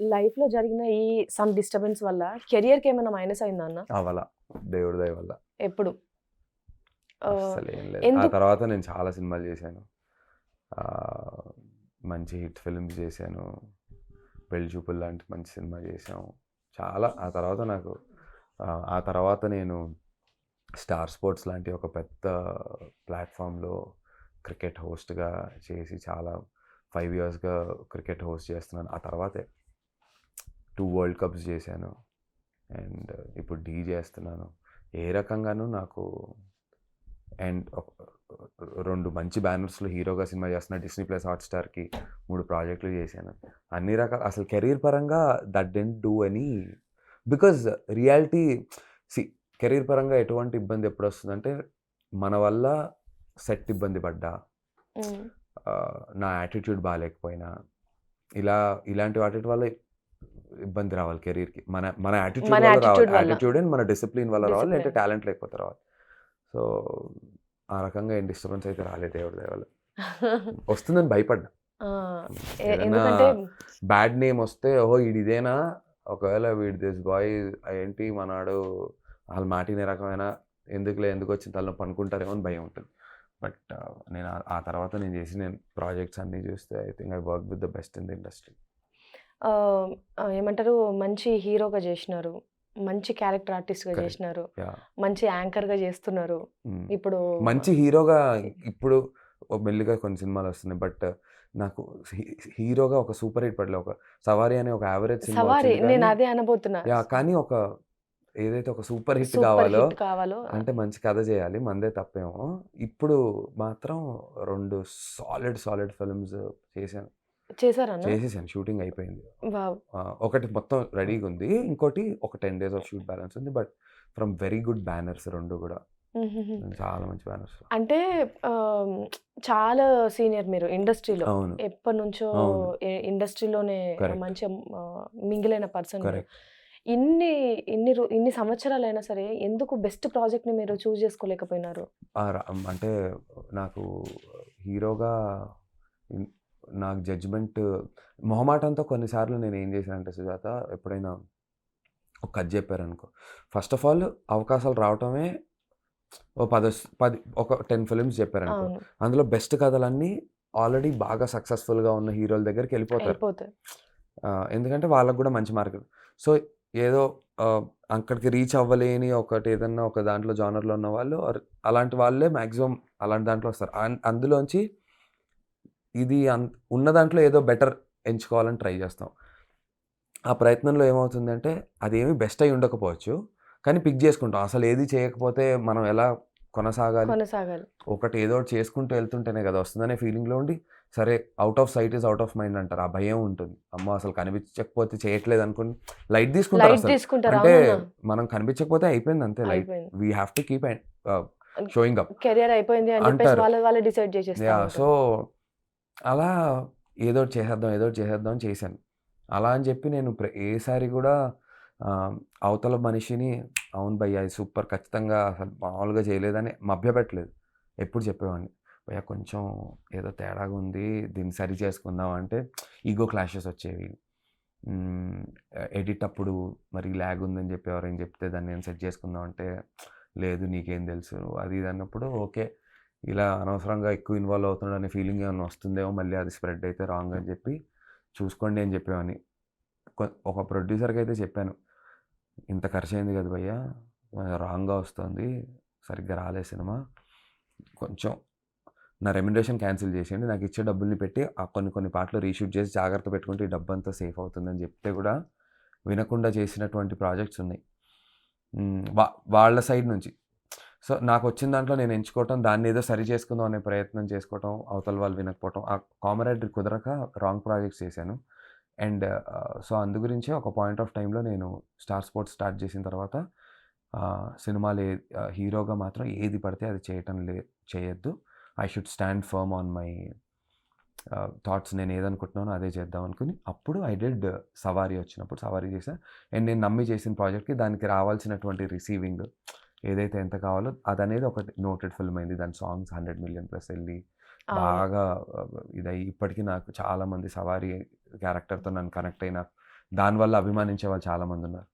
లైఫ్లో జరిగిన ఈ సమ్ డిస్టర్బెన్స్ వల్ల కెరియర్కి ఏమైనా మైనస్ అయిందా అన్న? అవల దేవుడి దయ వల్ల. ఎప్పుడు? ఆ, అసలు ఏం లేదు. ఆ? తర్వాత నేను చాలా సినిమాలు చేశాను. మంచి హిట్ ఫిల్మ్స్ చేశాను. పెళ్ళి చూపులు లాంటి మంచి సినిమా చేశాము చాలా. ఆ తర్వాత నాకు ఆ తర్వాత నేను స్టార్ స్పోర్ట్స్ లాంటి ఒక పెద్ద ప్లాట్ఫామ్లో క్రికెట్ హోస్ట్గా చేసి చాలా ఫైవ్ ఇయర్స్గా క్రికెట్ హోస్ట్ చేస్తున్నాను. ఆ తర్వాతే. టూ వరల్డ్ కప్స్ చేశాను. అండ్ ఇప్పుడు డీ చేస్తున్నాను. ఏ రకంగానూ నాకు అండ్ రెండు మంచి బ్యానర్స్లో హీరోగా సినిమా చేస్తున్నా డిస్నీ ప్లస్ హాట్స్టార్కి మూడు ప్రాజెక్టులు చేశాను. అన్ని రకాల అసలు కెరీర్ పరంగా దట్ డెంట్ డూ అని బికాజ్ రియాలిటీ సి కెరీర్ పరంగా ఎటువంటి ఇబ్బంది ఎప్పుడు వస్తుందంటే మన వల్ల సెట్ ఇబ్బంది పడ్డా. నా యాటిట్యూడ్ బాగాలేకపోయినా ఇలా ఇలాంటి వాటి వల్ల ఇబ్బంది రావాలి కెరీర్కి. మన మన యాటిట్యూడ్ వల్ల రావాలి. యాటిట్యూడ్ అండ్ మన డిసిప్లిన్ వల్ల రావాలి. లేదంటే. టాలెంట్ లేకపోతే రావాలి. సో ఆ రకంగా ఏం డిస్టర్బెన్స్ అయితే రాలేదు దేవుడి దయ వల్ల వస్తుందని భయపడ్డా. బ్యాడ్ నేమ్ వస్తే ఓహో ఇదేనా ఒకవేళ వీడి దిస్ బాయ్ ఏంటి? మనాడు వాళ్ళ మాటినే రకమైన? ఎందుకులే? ఎందుకు వచ్చిన తలనొప్పి అనుకుంటారేమో అని భయం ఉంటుంది. బట్ నేను ఆ- తర్వాత నేను చేసి నేను ప్రాజెక్ట్స్ అన్నీ చూస్తే I think I work with the best in the industry ఏమంటారు? మంచి హీరోగా చేసినారు. మంచి క్యారెక్టర్ ఆర్టిస్ట్గా Correct. చేసినారు మంచి యాంకర్గా చేస్తున్నారు ఇప్పుడు మంచి హీరోగా ఇప్పుడు మెల్లిగా కొన్ని సినిమాలు వస్తున్నాయి. బట్ నాకు హీరోగా ఒక సూపర్ హిట్ పడలే. ఒక సవారీ అనే ఒక యావరేజ్ సినిమా సవారీ. నేను అదే అనబోతున్నా. కానీ ఒక ఏదైతే ఒక సూపర్ హిట్ సూపర్ కావాలో హిట్ కావాలో అంటే మంచి కథ చేయాలి. మందే తప్పేమో. ఇప్పుడు మాత్రం రెండు సాలిడ్ సాలిడ్ ఫిల్మ్స్ చేశాను. చేశారన్న? చేసేసాను. షూటింగ్ అయిపోయింది. ఒకటి మొత్తం రెడీగా ఉంది. ఇంకోటి ఒక ten days of shoot balance ఉంది. But from very good banners రెండు కూడా. చాలా మంచి బ్యానర్స్. అంటే చాలా సీనియర్ మీరు ఇండస్ట్రీలో. ఎప్పటి నుంచో ఇండస్ట్రీలోనే. మంచి మింగిలైన పర్సన్ ఇన్ని ఇన్ని ఇన్ని సంవత్సరాలైనా సరే ఎందుకు బెస్ట్ ప్రాజెక్ట్ని మీరు చూస్ చేసుకోలేకపోయినారు? అంటే నాకు హీరోగా నాకు జడ్జ్మెంట్ మొహమాటంతో కొన్నిసార్లు నేను ఏం చేశానంటే సుజాత ఎప్పుడైనా ఒక కథ చెప్పారనుకో. ఫస్ట్ ఆఫ్ ఆల్ అవకాశాలు రావటమే ఓ పది పది ఒక టెన్ ఫిల్మ్స్ చెప్పారనుకో. అందులో బెస్ట్ కథలన్నీ ఆల్రెడీ బాగా సక్సెస్ఫుల్గా ఉన్న హీరోల దగ్గరికి వెళ్ళిపోతారు. ఎందుకంటే వాళ్ళకు కూడా మంచి మార్కెట్ సో ఏదో అక్కడికి రీచ్ అవ్వలేని ఒకటి ఏదన్నా ఒక దాంట్లో జానర్లో ఉన్న వాళ్ళు అలాంటి వాళ్ళే మ్యాక్సిమం అలాంటి దాంట్లో వస్తారు. అందులోంచి ఇది అన్- ఉన్న దాంట్లో ఏదో బెటర్ ఎంచుకోవాలని ట్రై చేస్తాం. ఆ ప్రయత్నంలో ఏమవుతుందంటే అదేమి బెస్ట్ అయి ఉండకపోవచ్చు కానీ పిక్ చేసుకుంటాం. అసలు ఏది చేయకపోతే మనం ఎలా కొనసాగాలి? కొనసాగాలి. ఒకటి ఏదో చేసుకుంటూ వెళ్తుంటేనే కదా వస్తుందనే ఫీలింగ్లో ఉండి సరే out of sight is out of mind అంటారు. ఆ భయం ఉంటుంది. అమ్మ అసలు కనిపించకపోతే చేయట్లేదు అనుకుని లైట్ తీసుకుంటారు అంటే మనం కనిపించకపోతే అయిపోయింది అంతే light. We have to keep showing up career అయిపోయింది అంటారు. సో అలా ఏదో చేసేద్దాం ఏదో చేసేద్దాం అని చేశాను. అలా అని చెప్పి నేను ప్ర- ఏసారి కూడా అవతల మనిషిని అవును భయ్యా ఇది సూపర్ ఖచ్చితంగా అసలు మామూలుగా చేయలేదని మభ్యపెట్టలేదు. ఎప్పుడు చెప్పేవాడిని భయ్యా కొంచెం ఏదో తేడాగా ఉంది దీన్ని సరి చేసుకుందాం అంటే ఈగో క్లాషెస్ వచ్చేవి. ఎడిట్ అప్పుడు మరి ల్యాగ్ ఉందని చెప్పి ఎవరైనా చెప్తే దాన్ని నేను సెట్ చేసుకుందాం అంటే లేదు నీకేం తెలుసు అది ఇది అన్నప్పుడు ఓకే. ఇలా అనవసరంగా ఎక్కువ ఇన్వాల్వ్ అవుతున్నాడు ఫీలింగ్ ఏమైనా వస్తుందేమో మళ్ళీ అది స్ప్రెడ్ అయితే రాంగ్ అని చెప్పి చూసుకోండి అని చెప్పేవాని ఒక ప్రొడ్యూసర్కి అయితే చెప్పాను. ఇంత ఖర్చు అయింది కదా భయ్యా రాంగ్గా వస్తుంది సరిగ్గా రాలే సినిమా కొంచెం నా రెమ్యునరేషన్ క్యాన్సిల్ చేసేయండి నాకు ఇచ్చే డబ్బుల్ని పెట్టి ఆ కొన్ని కొన్ని పాటలు రీషూట్ చేసి జాగ్రత్త పెట్టుకుంటే ఈ డబ్బు అంతా సేఫ్ అవుతుందని చెప్తే కూడా వినకుండా చేసినటువంటి ప్రాజెక్ట్స్ ఉన్నాయి. వా- వాళ్ళ సైడ్ నుంచి సో నాకు వచ్చిన దాంట్లో నేను ఎంచుకోవటం దాన్ని ఏదో సరి చేసుకుందాం అనే ప్రయత్నం చేసుకోవటం అవతల వాళ్ళు వినకపోవటం ఆ కామరేడరీ కుదరక రాంగ్ ప్రాజెక్ట్స్ చేశాను. అండ్ సో అందు గురించే ఒక పాయింట్ ఆఫ్ టైంలో నేను స్టార్ స్పోర్ట్స్ స్టార్ట్ చేసిన తర్వాత సినిమాలు ఏ హీరోగా మాత్రం ఏది పడితే అది చేయటం లే చేయొద్దు. I should stand firm on my thoughts నేను ఏదనుకుంటున్నానో అదే చేద్దాం అనుకుని అప్పుడు ఐ డెడ్ సవారీ వచ్చినప్పుడు సవారీ చేశా. అండ్ నేను నమ్మి చేసిన ప్రాజెక్ట్కి దానికి రావాల్సినటువంటి రిసీవింగ్ ఏదైతే ఎంత కావాలో అదనేది ఒక నోటెడ్ ఫిల్మ్ అయింది దాని సాంగ్స్ హండ్రెడ్ మిలియన్ ప్లస్ వెళ్ళి. బాగా ఇదై ఇప్పటికీ నాకు చాలా మంది సవారీ క్యారెక్టర్తో నన్ను కనెక్ట్ అయిన దానివల్ల అభిమానించే వాళ్ళు చాలామంది ఉన్నారు